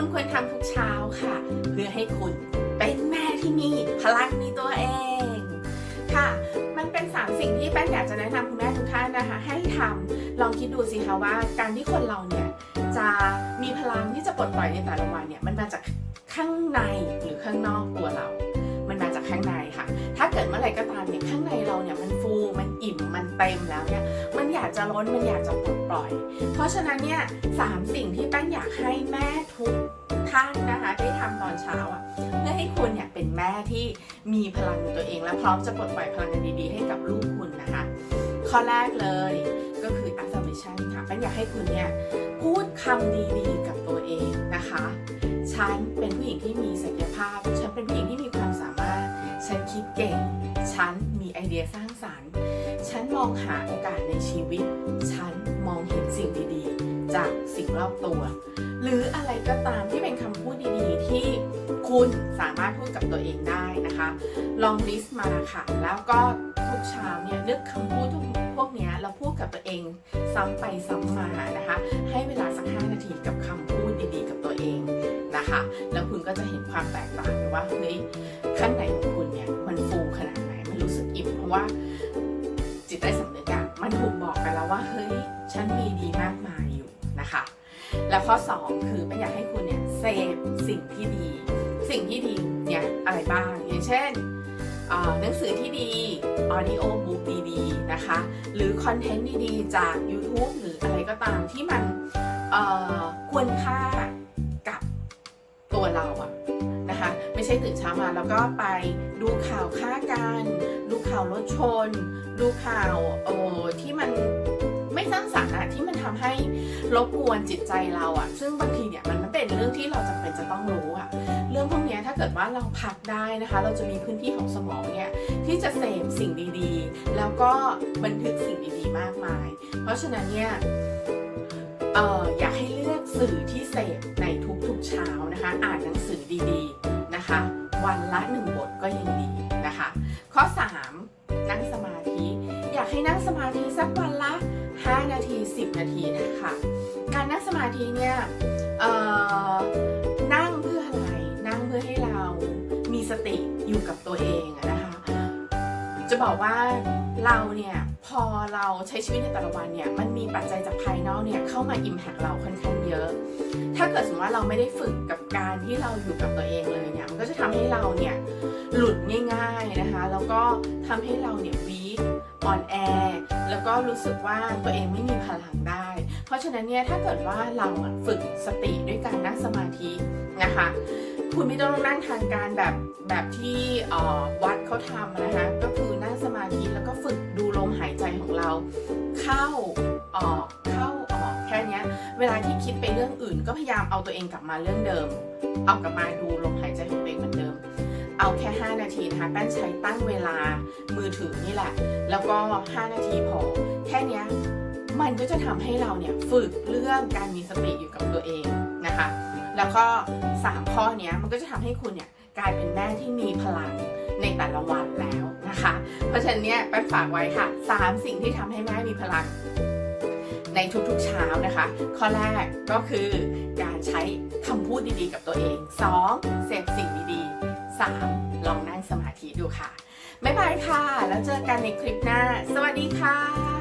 คุณควรทำทุกเช้าค่ะ เพื่อให้คุณเป็นแม่ที่มีพลังในตัวเองค่ะ มันเป็น 3 สิ่งที่แป้นอยากจะแนะนำคุณแม่ทุกท่านนะคะ ให้ทำลองคิดดูสิคะว่าการที่คนเราเนี่ยจะมีพลังที่จะปลดปล่อยในแต่ละวันเนี่ยมันมาจากข้างในหรือข้างนอกตัวเรา มันมาจากข้างในค่ะ ถ้าเกิดเมื่อไหร่ก็ตามเนี่ยข้างในเราเนี่ยมันฟูมันอิ่มมันเต็มแล้วเนี่ยมันอยากจะล้นมันอยากจะปลดปล่อย เพราะฉะนั้นเนี่ยสามสิ่งที่แป้นอยากให้แม่ทุก ท่านนะคะได้ทำตอนเช้าอะเพื่อให้คุณเนี่ยเป็นแม่ที่มีพลังในตัวเอง และพร้อมจะปลดปล่อยพลังงานดีๆ ให้กับลูกคุณนะคะ ข้อแรกเลยก็คือ affirmation ค่ะแป้นอยากให้คุณเนี่ยพูดคำดีๆ กับตัวเองนะคะ ฉันเป็นผู้หญิงที่มีศักยภาพ ฉันเป็นผู้หญิงที่มีความสามารถ ฉันคิดเก่ง ฉันมีไอเดียสร้างสรรค์ ฉันมองหาโอกาสในชีวิต ฉันมองเห็นสิ่งดีๆ จากสิ่งรอบตัว หรืออะไรก็ตามที่เป็นคำพูดดีๆ ที่คุณสามารถพูดกับตัวเองได้นะคะ ลองลิสต์มาค่ะ แล้วก็ทุกเช้าเนี่ยนึกคำพูดทุกพวกนี้ยเราพูดกับตัวเองซ้ำไปซ้ำมานะคะ ให้เวลาสัก5นาทีกับคำพูดดีๆ กับตัวเองนะคะ แล้วคุณก็จะเห็นความแตกต่างว่าเฮ้ยข้างในของคุณเนี่ยมันฟูขนาดไหน รู้สึกอิ่มเพราะว่าจิตใต้สำนึกอะมันถูกบอกไปแล้วว่าเฮ้ยฉันมีดีมากมายอยู่นะคะ แล้วข้อ 2 คือไม่อยากให้คุณเนี่ยเสพสิ่งที่ดี สิ่งที่ดีเนี่ยอะไรบ้าง อย่างเช่นหนังสือที่ดี audio book ดีๆนะคะ หรือคอนเทนต์ดีๆ จาก YouTube หรืออะไรก็ตามที่มันควรค่า ใช่ตื่นเช้ามาแล้วก็ไปดูข่าวฆ่ากัน ดูข่าวรถชน ดูข่าวโอ้ที่มันไม่สร้างสรรค์อะที่มันทำให้รบกวนจิตใจเราอะซึ่งบางทีเนี่ยมันไม่เป็นเรื่องที่เราจำเป็นจะต้องรู้อะเรื่องพวกนี้ถ้าเกิดว่าเราพักได้นะคะ เราจะมีพื้นที่ของสมองเนี่ยที่จะเสพสิ่งดีๆ แล้วก็บันทึกสิ่งดีๆ มากมาย เพราะฉะนั้นเนี่ยเอออยากให้เลือกสื่อที่เสพในทุกๆเช้านะคะ อ่านหนังสือดีๆ นะคะ วันละหนึ่งบทก็ยังดีนะคะ ข้อ 3 นั่งสมาธิ อยากให้นั่งสมาธิสักวันละ 5 นาที 10 นาทีนะคะการนั่งสมาธิเนี่ยนั่งเพื่ออะไรนั่งเพื่อให้เรามีสติอยู่กับตัวเองนะคะ จะบอกว่าเราเนี่ย พอเราใช้ชีวิตในแต่ละวันเนี่ยมันมีปัจจัยจากภายนอกเนี่ยเข้ามาอิมแพกเราค่อนข้างเยอะ ถ้าเกิดสมมติว่าเราไม่ได้ฝึกกับการที่เราอยู่กับตัวเองเลยเนี่ยมันก็จะทำให้เราเนี่ยหลุดง่าย ๆนะคะ แล้วก็ทำให้เราเนี่ยวีคอ่อนแอแล้วก็รู้สึกว่าตัวเองไม่มีพลังได้ เพราะฉะนั้นเนี่ยถ้าเกิดว่าเราฝึกสติด้วยการนั่งสมาธินะคะคุณไม่ต้องนั่งทางการแบบแบบที่ออวัดเขาทำนะคะก็คือนั่งสมาธิแล้วก็ฝึก เราเข้าออกเข้าออกแค่นี้เวลาที่คิดไปเรื่องอื่น ก็พยายามเอาตัวเองกลับมาเรื่องเดิม เอากลับมาดูลมหายใจของตัวเองเหมือนเดิม เอาแค่ 5 นาทีนะคะแป้นใช้ตั้งเวลามือถือนี่แหละ แล้วก็ 5 นาทีพอ แค่นี้มันก็จะทำให้เราเนี่ยฝึกเรื่องการมีสติอยู่กับตัวเองนะคะ แล้วก็ 3 ข้อนี้มันก็จะทำให้คุณเนี่ยกลายเป็นแม่ที่มีพลังในแต่ละวันแล้ว นะคะ เพราะฉะนั้นเนี่ยแป้นฝากไว้ค่ะ 3 สิ่งที่ทำให้แม่มีพลัง ในทุกๆเช้านะคะ ข้อแรกก็คือการใช้คำพูดดีๆกับตัวเอง 2. เสพสิ่งดีๆ 3. ลองนั่งสมาธิดูค่ะบ๊ายบายค่ะ แล้วเจอกันในคลิปหน้า สวัสดีค่ะ